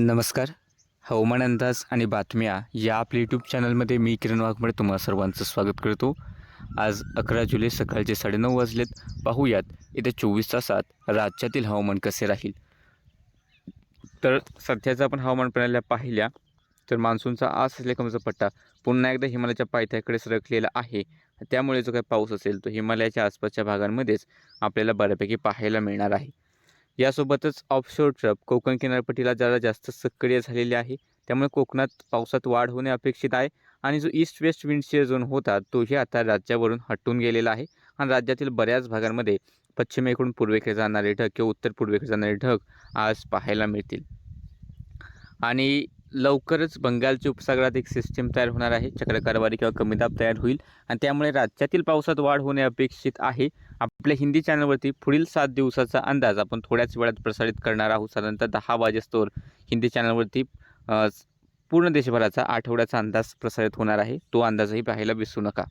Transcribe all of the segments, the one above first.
नमस्कार. हवामान अंदाज आणि बातम्या या आपल्या यूट्यूब चॅनलमध्ये मी किरण वाघमळे तुम्हाला सर्वांचं स्वागत करतो. आज अकरा जुलै सकाळचे साडेनऊ वाजलेत. पाहूयात येत्या चोवीस तासात राज्यातील हवामान कसे राहील. तर सध्याचं आपण हवामान प्रणाल्या पाहिल्या तर मान्सूनचा आज असलेला कमीचा पट्टा पुन्हा एकदा हिमालयाच्या पायथ्याकडे सरकलेला आहे. त्यामुळे जो काही पाऊस असेल तो हिमालयाच्या आसपासच्या भागांमध्येच आपल्याला बऱ्यापैकी पाहायला मिळणार आहे. यासोबतच ऑफशोर ट्रप कोकण किनारपट्टीला जरा जास्त सक्रिय झालेले आहे. त्यामुळे कोकणात पावसात वाढ होणे अपेक्षित आहे आणि जो ईस्ट वेस्ट विंडशिअर झोन होता तोही आता राज्यावरून हटून गेलेला आहे. आणि राज्यातील बऱ्याच भागांमध्ये पश्चिमेकडून पूर्वेकडे जाणारे ढग किंवा उत्तर पूर्वेकडे जाणारे ढग आज पाहायला मिळतील. आणि लवकरच बंगालच्या उपसागरात एक सिस्टीम तयार होणार आहे. चक्रकारवारी किंवा कमी दाब तयार होईल आणि त्यामुळे राज्यातील पावसात वाढ होणे अपेक्षित आहे. आपल्या हिंदी चॅनलवरती पुढील सात दिवसाचा अंदाज आपण थोड्याच वेळात प्रसारित करणार आहोत. साधारणतः दहा वाजेस्तोवर हिंदी चॅनलवरती पूर्ण देशभराचा आठवड्याचा अंदाज प्रसारित होणार आहे. तो अंदाजही पाहायला विसरू नका.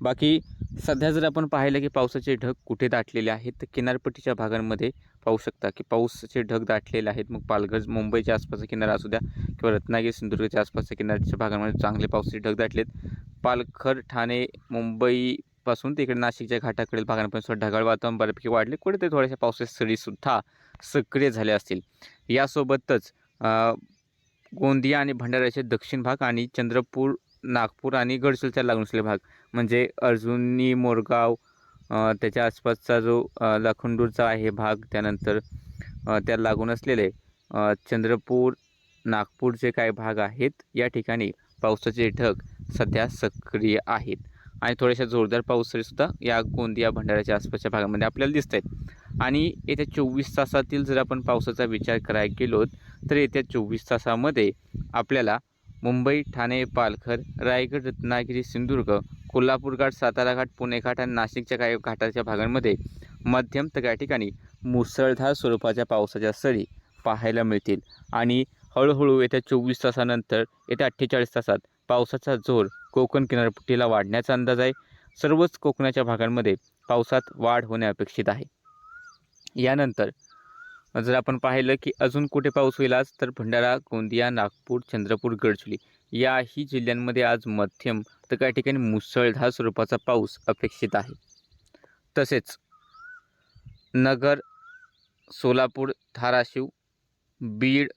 बाकी सध्या जर आपण पाहिलं की पावसाचे ढग कुठे दाटलेले आहेत तर किनारपट्टीच्या भागांमध्ये पाहू शकता की पाऊसाचे ढग दाटलेले आहेत. मग पालघर मुंबईच्या आसपासचा किनारा असू द्या किंवा रत्नागिरी सिंधुदुर्गच्या आसपासच्या किनारच्या भागांमध्ये चांगले पावसाचे ढग दाटलेत पालघर ठाणे मुंबईपासून ते इकडे नाशिकच्या घाटाकडील भागांपर्यंत सुद्धा ढगाळ वातावरण बऱ्यापैकी वाढले. कुठे ते थोड्याशा पावसाच्या सरीसुद्धा सक्रिय झाल्या असतील. यासोबतच गोंदिया आणि भंडाऱ्याचे दक्षिण भाग आणि चंद्रपूर नागपूर आणि गडचिरोलीच्या लागून असलेले भाग म्हणजे अर्जुनी मोरगाव त्याच्या आसपासचा जो लाखुंडूरचा लाखंडूरचा आहे भाग त्यानंतर त्या लागून असलेले चंद्रपूर नागपूरचे काही भाग आहेत? या ठिकाणी पावसाचे ढग सध्या सक्रिय आहेत. आणि थोड्याशा जोरदार पाऊस सुद्धा या गोंदिया भंडाऱ्याच्या आसपासच्या भागामध्ये आपल्याला दिसत आहेत आणि येत्या चोवीस तासातील जर आपण पावसाचा विचार करायला गेलो तर येत्या चोवीस तासामध्ये आपल्याला मुंबई ठाणे पालघर रायगड रत्नागिरी सिंधुदुर्ग कोल्हापूर घाट सातारा घाट पुणे घाट आणि नाशिकच्या काही घाटाच्या भागांमध्ये मध्यम तर काही ठिकाणी मुसळधार स्वरूपाच्या पावसाच्या सरी पाहायला मिळतील. आणि हळूहळू येत्या चोवीस तासानंतर येत्या अठ्ठेचाळीस तासात पावसाचा जोर कोकण किनारपट्टीला वाढण्याचा अंदाज आहे. सर्वच कोकणाच्या भागांमध्ये पावसात वाढ होणे अपेक्षित आहे. यानंतर जर आपण पाहिलं की अजून कुठे पाऊस होईल आज तर भंडारा गोंदिया नागपूर चंद्रपूर गडचिरोली याही जिल्ह्यांमध्ये आज मध्यम तर काही ठिकाणी मुसळधार स्वरूपाचा पाऊस अपेक्षित आहे. तसेच नगर सोलापूर धाराशिव बीड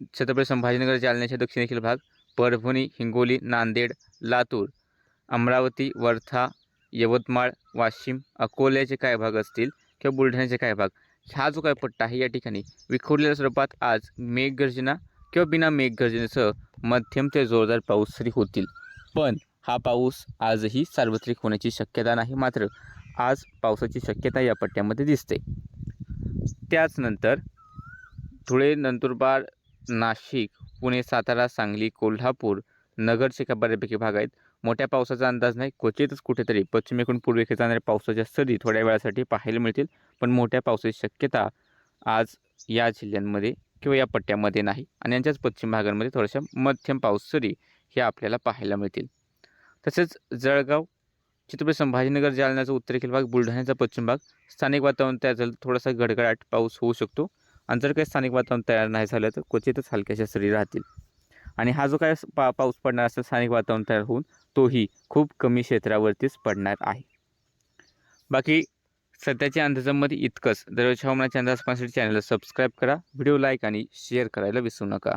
छत्रपती संभाजीनगर जालन्याचे दक्षिणेतील भाग परभणी हिंगोली नांदेड लातूर अमरावती वर्धा यवतमाळ वाशिम अकोल्याचे काय भाग असतील किंवा बुलढाण्याचे काय भाग. हा जो काय पट्टा आहे या ठिकाणी विखुरलेल्या स्वरूपात आज मेघगर्जना किंवा बिना मेघगर्जनेसह मध्यम ते जोरदार पाऊस तरी होतील. पण हा पाऊस आजही सार्वत्रिक होण्याची शक्यता नाही मात्र आज पावसाची शक्यता या पट्ट्यामध्ये दिसते. त्याचनंतर धुळे नंदुरबार नाशिक पुणे सातारा सांगली कोल्हापूर नगरचे बऱ्यापैकी भाग आहेत. मोठ्या पावसाचा अंदाज नाही क्वचितच कुठेतरी पश्चिमेकडून पूर्वेकडे जाणाऱ्या पावसाच्या सरी थोड्या वेळासाठी पाहायला मिळतील पण मोठ्या पावसाची शक्यता आज या जिल्ह्यांमध्ये किंवा या पट्ट्यामध्ये नाही आणि यांच्याच पश्चिम भागांमध्ये थोड्याशा मध्यम पाऊस सरी हे आपल्याला पाहायला मिळतील. तसेच जळगाव चित्रपट संभाजीनगर जालन्याचा उत्तरेखील भाग बुलढाण्याचा पश्चिम भाग स्थानिक वातावरण त्याचा थोडासा गडगडाट पाऊस होऊ शकतो. आणि जर काही स्थानिक वातावरण तयार नाही झालं तर क्वचितच हलक्याशा सरी राहतील. आणि हा जो काय पा पाऊस पडणार असेल स्थानिक वातावरण तयार होऊन तोही खूप कमी क्षेत्रावरतीच पडणार आहे. बाकी सध्याच्या अंदाजामध्ये इतकंच. दररोज हवामानाच्या अंदाज पाहण्यासाठी चॅनलला सबस्क्राईब करा व्हिडिओ लाईक आणि शेअर करायला विसरू नका.